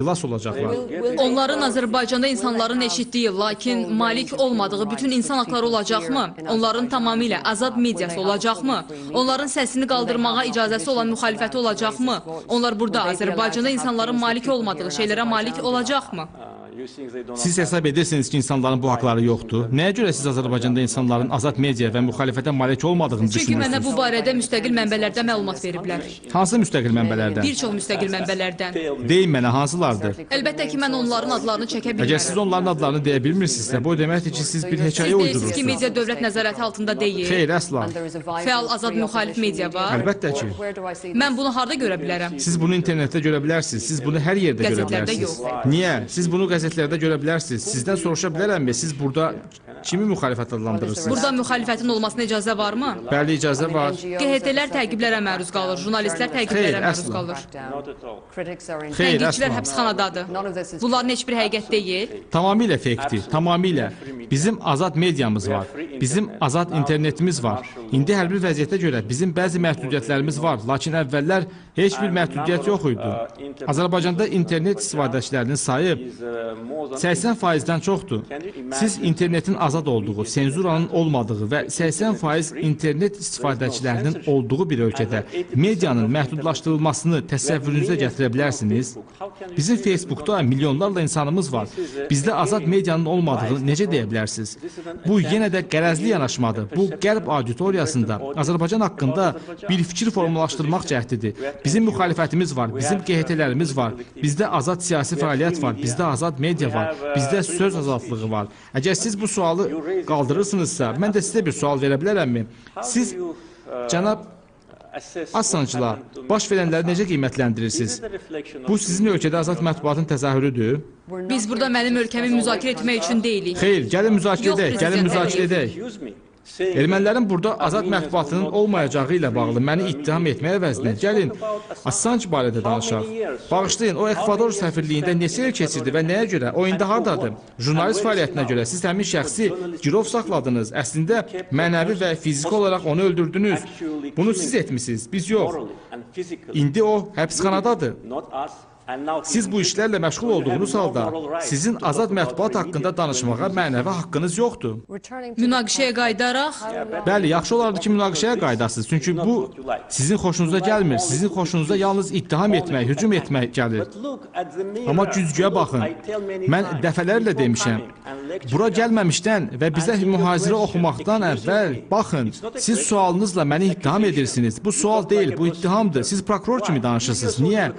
xilas olacaqlar. Onların Azərbaycanda insanların eşitdiyi, lakin malik olmadığı bütün insan haqları olacaqmı? Onların tamamilə azad mediası olacaqmı? Onların səsini qaldırmağa icazəsi olan müxalifəti olacaqmı? Onlar burada Azərbaycanda insanların malik olmadığı şeylərə malik olacaqmı? Siz hesab edirsiniz ki, insanların bu haqları yoxdur. Nəyə görə siz Azərbaycanda insanların azad media və müxalifətə malik olmadığını Çünki mənə bu düşünürsünüz? barədə müstəqil mənbələrdə məlumat veriblər. Hansı müstəqil mənbələrdən? Bir çox müstəqil mənbələrdən. Deyin mənə hansılardır? Əlbəttə ki, mən onların adlarını çəkə Əgər siz onların adlarını deyə bilmirsinizsə, bu o deməkdir ki, siz bir Siz hekayə deyirsiniz ki, uydurursunuz. media dövlət nəzarəti altında deyil. Xeyr, əsla. Fəal azad müxalif media var. Əlbəttə ki. Mən bunu harda görə bilərəm? Siz bunu internetdə görə bilərsiniz. Siz bunu hər yerdə görə bilərsiniz. yox. Niyə? Siz bunu qəzetlərdə görə bilərsiniz. Sizdən soruşa bilərəmmi? Siz burada kimi müxalifət adlandırırsınız? Burada müxalifətin olmasına icazə varmı? Bəli, icazə var. QHT-lər təqiblərə məruz qalır, jurnalistlər təqiblərə Xeyr, məruz qalır. Xeyr, Tənqidçilər həbsxanadadır. Bunların heç bir həqiqət deyil. Tamamilə fakedir, tamamilə. Bizim azad mediamız var. Bizim azad internetimiz var. İndi hər bir vəziyyətə görə bizim bəzi məhdudiyyətlərimiz var, lakin əvvəllər heç bir məhdudiyyət yox idi. Azərbaycanda internet istifadəçilərinin sayı 80%-dən çoxdur. Siz internetin azad olduğu, senzuranın olmadığı və 80% internet istifadəçilərinin olduğu bir ölkədə medianın məhdudlaşdırılmasını təsəvvürünüzə gətirə bilərsiniz? Bizim Facebookda milyonlarla insanımız var. Bizdə azad medianın olmadığını necə deyə bilərsiniz? Bu yenə də qərəzli yanaşmadır. Bu qərb auditoriyasında Azərbaycan haqqında bir fikir formalaşdırmaq cəhdidir. Bizim müxalifətimiz var, bizim QHT-lərimiz var. Bizdə azad siyasi fəaliyyət var, bizdə azad media var, bizdə söz azadlığı var. Əgər siz bu sualı qaldırırsınızsa, mən də sizə bir sual verə bilərəmmi? Siz cənab Assancla baş verənləri necə qiymətləndirirsiniz? Bu sizin ölkədə azad mətbuatın təzahürüdür? Biz burada mənim ölkəmi müzakirə etmək üçün deyilik. Xeyr, gəlin müzakirə edək, gəlin müzakirə edək. Ermənilərin burada azad mətbuatının olmayacağı ilə bağlı məni ittiham etməyə əvəzinə gəlin Assange barədə danışaq. Bağışlayın, o Ekvador səfirliyində neçə il keçirdi və nəyə görə? O indi hardadır? Jurnalist fəaliyyətinə görə siz həmin şəxsi girov saxladınız. Əslində mənəvi və fiziki olaraq onu öldürdünüz. Bunu siz etmisiniz, biz yox. İndi o həbsxanadadır. Siz bu işlərlə məşğul olduğunuz halda sizin azad mətbuat haqqında danışmağa mənəvi haqqınız yoxdur. Münaqişəyə qayıdaraq, Bəli, yaxşı olardı ki, münaqişəyə qaydasınız. Çünki bu sizin xoşunuza gəlmir. Sizin xoşunuza yalnız ittiham etmək, hücum etmək gəlir. Amma güzgüyə baxın. Mən dəfələrlə demişəm. Bura gəlməmişdən və bizə mühazirə oxumaqdan əvvəl baxın, siz sualınızla məni ittiham edirsiniz. Bu sual deyil, bu ittihamdır. Siz prokuror kimi danışırsınız. Niyə?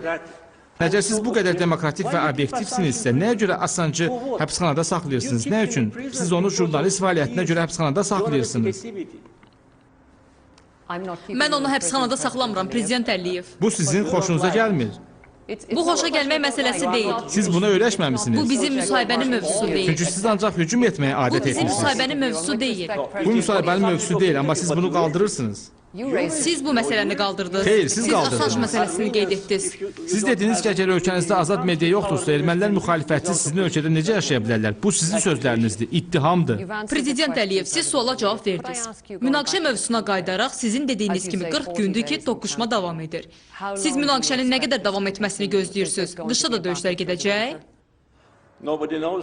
Əgər siz bu qədər demokratik və obyektivsinizsə, nəyə görə Assancı həbsxanada saxlayırsınız? Nə üçün? Siz onu jurnalist fəaliyyətinə görə həbsxanada saxlayırsınız. mən onu həbsxanada saxlamıram, prezident Əliyev. Bu sizin xoşunuza gəlmir. Bu xoşa gəlmək məsələsi deyil. Siz buna öyrəşməmisiniz. Bu bizim müsahibənin mövzusu deyil. Çünki siz ancaq hücum etməyə Bu adət bizim etmisiniz. müsahibənin mövzusu deyil. Bu müsahibənin mövzusu deyil, amma siz bunu qaldırırsınız. Siz bu məsələni qaldırdınız. Xeyr, siz Siz qaldırdınız. Assange məsələsini qeyd etdiniz. Siz dediniz ki, əgər ölkənizdə azad media yoxdursa, ermənilər müxalifətsiz sizin ölkədə necə yaşaya bilərlər? Bu sizin sözlərinizdir, ittihamdır. Prezident Əliyev, siz suala cavab verdiniz. Münaqişə mövzusuna qayıdaraq sizin dediyiniz kimi 40 gündür ki, toqquşma davam edir. Siz münaqişənin nə qədər davam etməsini gözləyirsiniz? Qışda da döyüşlər gedəcək?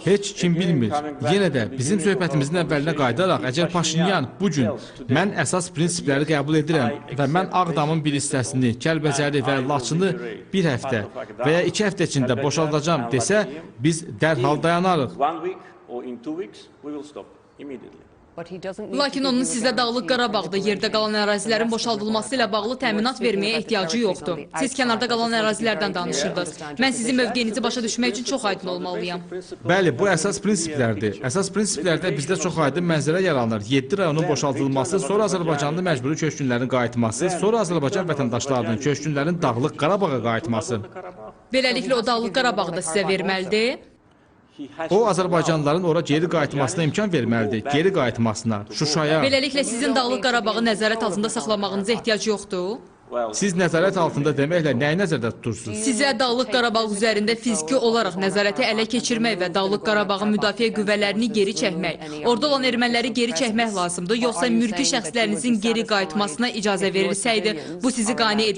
Heç kim bilmir. Yenə də bizim söhbətimizin əvvəlinə qayıdaraq, əgər Paşinyan bu gün mən əsas prinsipləri qəbul edirəm və mən Ağdamın bir hissəsini, Kəlbəcəri və Laçını bir həftə və ya iki həftə içində boşaldacağam desə, biz dərhal dayanarıq. Lakin onun sizə Dağlıq Qarabağda yerdə qalan ərazilərin boşaldılması ilə bağlı təminat verməyə ehtiyacı yoxdur. Siz kənarda qalan ərazilərdən danışırdınız. Mən sizin mövqeyinizi başa düşmək üçün çox aydın olmalıyam. Bəli, bu əsas prinsiplərdir. Əsas prinsiplərdə bizdə çox aydın mənzərə yaranır. 7 rayonun boşaldılması, sonra Azərbaycanlı məcburi köçkünlərin qayıtması, sonra Azərbaycan vətəndaşlarının köçkünlərin Dağlıq Qarabağa qayıtması. Beləliklə o Dağlıq Qarabağı da sizə verməlidir. O Azərbaycanlıların ora geri qayıtmasına imkan verməlidir. Geri qayıtmasına, Şuşaya. Beləliklə sizin Dağlıq Qarabağı nəzarət altında saxlamağınıza ehtiyac yoxdur. Siz nəzarət altında deməklə nəyi nəzərdə tutursunuz? Sizə Dağlıq Qarabağ üzərində fiziki olaraq nəzarəti ələ keçirmək və Dağlıq Qarabağın müdafiə qüvvələrini geri çəkmək, orada olan erməniləri geri çəkmək lazımdır, yoxsa mülki şəxslərinizin geri qayıtmasına icazə verilsəydi, bu sizi qane edər?